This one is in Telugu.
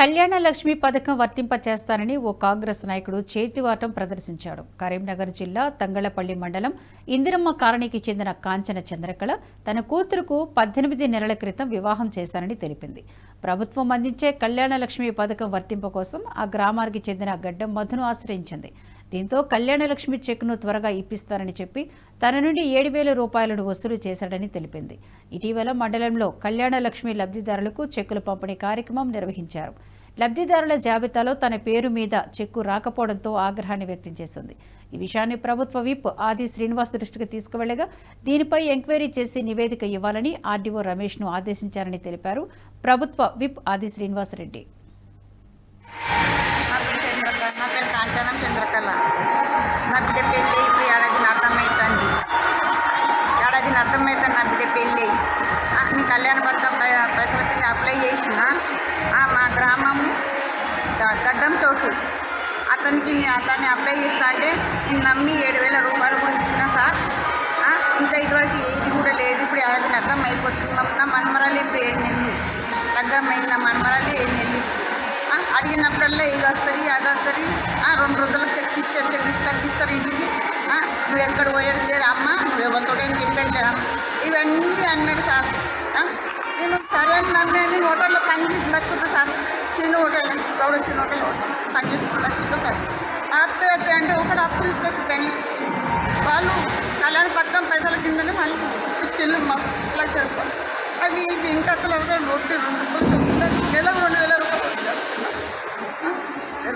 కళ్యాణ లక్ష్మి పథకం వర్తింపచేస్తానని ఓ కాంగ్రెస్ నాయకుడు చేతివాటం ప్రదర్శించాడు. కరీంనగర్ జిల్లా తంగళపల్లి మండలం ఇందిరమ్మ కాలనీకి చెందిన కాంచన చంద్రకళ తన కూతురుకు పద్దెనిమిది నెలల క్రితం వివాహం చేశానని తెలిపింది. ప్రభుత్వం అందించే కళ్యాణ లక్ష్మి పథకం వర్తింపు కోసం ఆ గ్రామానికి చెందిన గడ్డం మధును ఆశ్రయించింది. దీంతో కళ్యాణ లక్ష్మి చెక్ను త్వరగా ఇప్పిస్తానని చెప్పి తన నుండి ఏడు వేల రూపాయలను వసూలు చేశాడని తెలిపింది. ఇటీవల మండలంలో కళ్యాణ లక్ష్మి లబ్ధిదారులకు చెక్కులు పంపిణీ కార్యక్రమం నిర్వహించారు. లబ్ధిదారుల జాబితాలో తన పేరు మీద చెక్కు రాకపోవడంతో ఆగ్రహాన్ని వ్యక్తం చేసింది. ఈ విషయాన్ని ప్రభుత్వ విప్ ఆది శ్రీనివాస్ దృష్టికి తీసుకువెళ్ళగా దీనిపై ఎంక్వైరీ చేసి నివేదిక ఇవ్వాలని ఆర్డీఓ రమేష్ను ఆదేశించారని తెలిపారు. ప్రభుత్వ విప్ ఆది శ్రీనివాస్ కాంచనం చంద్రకళ. నా బిడ్డ పెళ్ళి ఇప్పుడు ఏడాదిని అర్థమవుతుంది ఏడాదిని అర్థమవుతుంది నా బిడ్డ పెళ్ళి. నేను కళ్యాణ పథకం పై- కింద అప్లై చేసిన మా గ్రామం గ- గడ్డం చోటు. అతనికి అతన్ని అప్లై చేస్తా అంటే నేను నమ్మి ఏడు వేల రూపాయలు కూడా ఇచ్చిన సార్. ఇంకా ఇదివరకు ఏది కూడా లేదు. ఇప్పుడు ఏడాదిని అర్థం అయిపోతుంది. నా మనమరాలు ఇప్పుడు ఏడు నెలలు. లగ్గమైన నా మనమరాలు ఏడు నెలలు. అడిగినప్పుడల్లా ఇది వస్తుంది అది వస్తుంది రెండు రోజులకు చెక్ ఇచ్చారు చెక్ తీసుకొచ్చి ఇస్తారు ఇంటికి. నువ్వు ఎక్కడ పోయేది లేదు అమ్మ? నువ్వు ఎవరితో ఏం చెప్పట్లేదు ఇవన్నీ అన్నాడు సార్. నేను సరే అని నన్ను నేను హోటల్లో పని చేసి బతుకుతా సార్. చిన్న హోటల్ గౌడ చిన్న హోటల్ పని చేసుకుని బతుకుతా సార్. ఆత్మహత్య అంటే ఒకటి అప్పు తీసుకొచ్చి పెళ్ళి ఇచ్చి వాళ్ళు కళ్యాణ పట్టడం పైసల కిందనే వాళ్ళు ఇచ్చిళ్ళు మాకు లక్ష రూపాయలు. అవి ఇవి ఇంకా అసలు అవుతాయి రొట్టె రెండు రూపాయలు నెలకు రెండు వేల రూపాయలు వచ్చారు. ఆ,